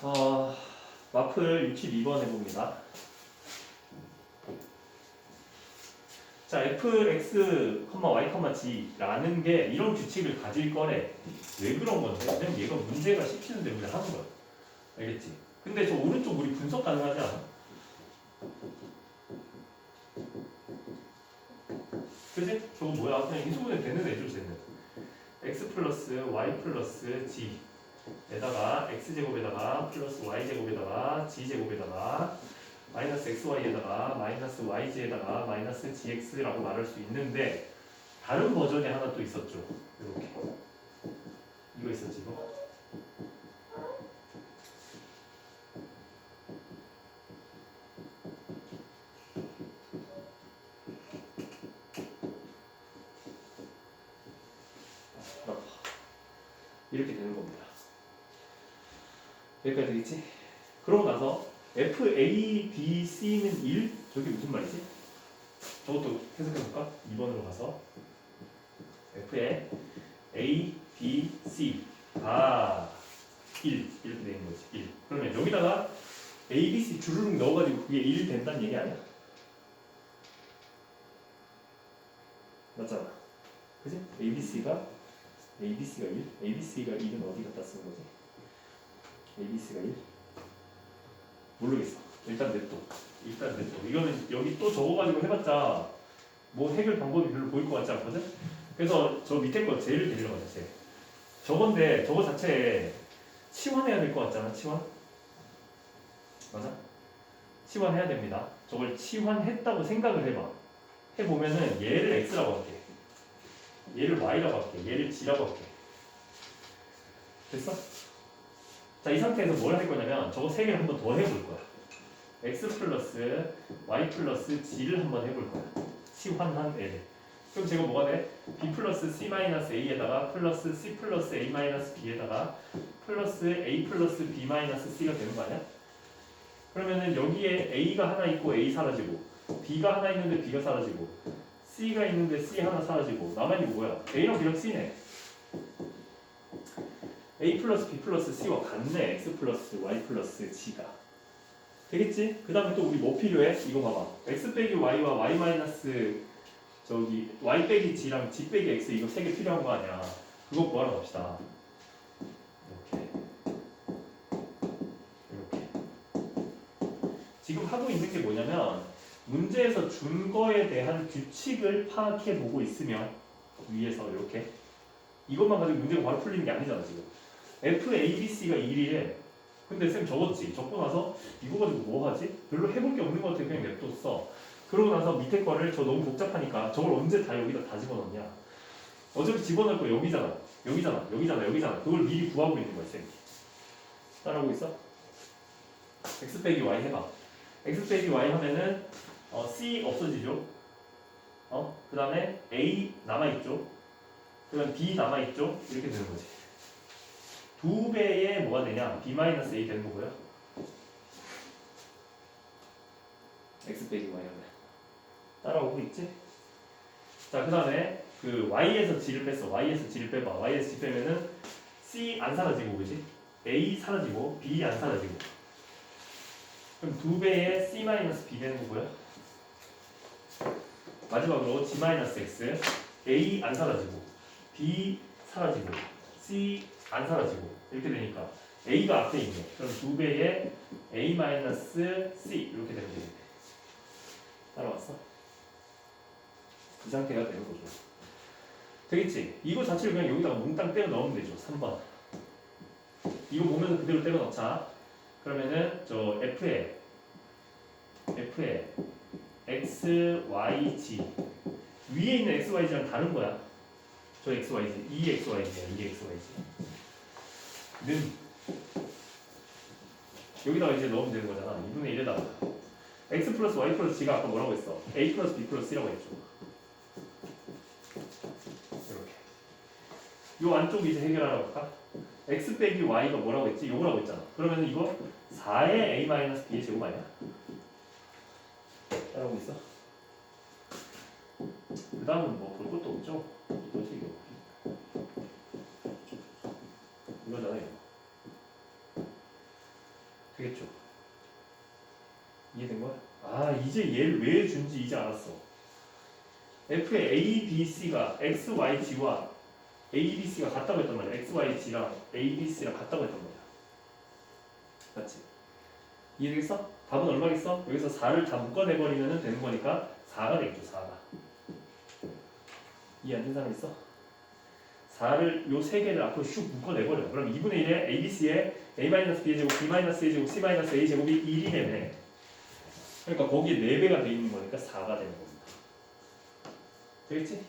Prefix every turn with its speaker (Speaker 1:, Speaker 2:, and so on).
Speaker 1: 어, 마플 62번 해봅니다. 자, fx, y, g라는 게 이런 규칙을 가질 거래. 왜 그런 건데? 왜냐면 얘가 문제가 씹히는 때문에 하는 거야. 알겠지? 근데 저 오른쪽 우리 분석 가능하지 않아? 그지? 저거 뭐야? 그냥 인수분해 되는 애죠, 쟤는. x 플러스 y 플러스 g 에다가 x제곱에다가 플러스 y제곱에다가 g제곱에다가 마이너스 xy에다가 마이너스 yg에다가 마이너스 gx라고 말할 수 있는데 다른 버전이 하나 또 있었죠. 이렇게 이거 있었지 이거. 이렇게 되는 겁니다. 여기까지 되겠지? 그러고 나서 F, A, B, C는 1? 저게 무슨 말이지? 저것도 해석해볼까? 2번으로 가서 F에 A, B, C가 1 이렇게 되는 거지 1 그러면 여기다가 A, B, C 주르륵 넣어가지고 그게 1 된다는 얘기 아니야? 맞잖아 그지? A, B, C가 A, B, C가 1 A, B, C가 1은 어디 갖다 쓰는 거지? A, B, C가 1 모르겠어. 일단 냅둬. 일단 냅둬. 이거는 여기 또 적어가지고 해봤자 뭐 해결 방법이 별로 보일 것 같지 않거든? 그래서 저 밑에 거 제일 데리러 가자, 제. 저건데 저거 자체에 치환해야 될 것 같잖아, 치환? 맞아? 치환해야 됩니다. 저걸 치환했다고 생각을 해봐. 해보면은 얘를 x라고 할게. 얘를 y라고 할게. 얘를 g라고 할게. 됐어? 자, 이 상태에서 뭘 할 거냐면 저거 세 개를 한 번 더 해볼 거야. x 플러스 y 플러스 g를 한 번 해볼 거야. 치환한 애를. 그럼 제가 뭐가 돼? b 플러스 c 마이너스 a에다가 플러스 c 플러스 a 마이너스 b에다가 플러스 a 플러스 b 마이너스 c가 되는 거 아니야? 그러면은 여기에 a가 하나 있고 a 사라지고 b가 하나 있는데 b가 사라지고 c가 있는데 c 하나 사라지고 남아 있는 거 뭐야? a랑 b랑 c네. A 플러스 b 플러스 c와 같네. X 플러스 y 플러스 g가. 되겠지? 그 다음에 또 우리 뭐 필요해? 이거 봐봐. X 빼기 y와 y 마이너스 저기 y 빼기 g랑 g 빼기 x 이거 세 개 필요한 거 아니야. 그거 구하러 갑시다. 이렇게. 이렇게. 지금 하고 있는 게 뭐냐면 문제에서 준 거에 대한 규칙을 파악해 보고 있으면 위에서 이렇게 이것만 가지고 문제가 바로 풀리는 게 아니잖아 지금 F, A, B, C가 1이래. 근데 쌤 적었지. 적고 나서 이거 가지고 뭐 하지? 별로 해볼 게 없는 것 같아. 그냥 냅뒀어. 그러고 나서 밑에 거를 저 너무 복잡하니까 저걸 언제 다 여기다 다 집어넣냐? 어차피 집어넣을 거 여기잖아. 여기잖아. 여기잖아. 여기잖아. 그걸 미리 구하고 있는 거야, 쌤. 따라오고 있어? x 빼기 y 해봐. x 빼기 y 하면은 어, c 없어지죠. 어? 그 다음에 a 남아있죠. 그 다음 b 남아있죠. 이렇게 되는 거지. 두 배의 뭐가 되냐? b 마이너스 a 되는 거고요. x 빼기 y 하면 따라오고 있지? 자, 그 다음에 그 y에서 g를 뺐어. y에서 g를 빼봐. y에서 g 빼면은 c 안 사라지고 그지? a 사라지고 b 안 사라지고. 그럼 두 배의 c 마이너스 b 되는 거고요. 마지막으로 g 마이너스 x a 안 사라지고 b 사라지고 c 안 사라지고 이렇게 되니까 a가 앞에 있네. 그럼 두 배의 a 마이너스 c 이렇게 되면 되겠네. 따라왔어? 이 상태가 되는 거죠. 되겠지? 이거 자체를 그냥 여기다가 몽땅 때려 넣으면 되죠. 3번. 이거 보면서 그대로 때려 넣자. 그러면은 저 f에 f에 x, y, g 위에 있는 x, y, g랑 다른 거야. 저 x, y, g, 이 x, y, g야. 이 x, y, g. 는 여기다가 이제 넣으면 되는 거잖아. 2분의 1에다가 x 플러스 y 플러스 g가 아까 뭐라고 했어? a 플러스 b 플러스 c라고 했죠. 이렇게. 요 안쪽 이제 해결하라고 할까? x 빼기 y가 뭐라고 했지? 요거라고 했잖아. 그러면 이거 4의 a 마이너스 b의 제곱 아니야? 따라오고 있어? 그 다음은 뭐 볼 것도 없죠? 이거지 이거. 이거잖아요. 되겠죠? 이해된 거야? 아 이제 얘를 왜 준지 이제 알았어. f의 a, b, c가 x, y, g와 a, b, c가 같다고 했단 말이야. x, y, g랑 a, b, c랑 같다고 했단 말이야. 맞지? 이해되겠어? 답은 얼마겠어? 여기서 4를 다 묶어내버리면 되는 거니까 4가 되겠죠. 4가. 이해 안 된 사람 있어? 4를 요 세 개를 앞으로 슉 묶어내버려. 그럼 2분의 1에 a, b, c에 a-b의 제곱, b-a 제곱, c-a 제곱이 1이 되네. 그러니까 거기에 4배가 돼 있는 거니까 4가 되는 겁니다. 되겠지?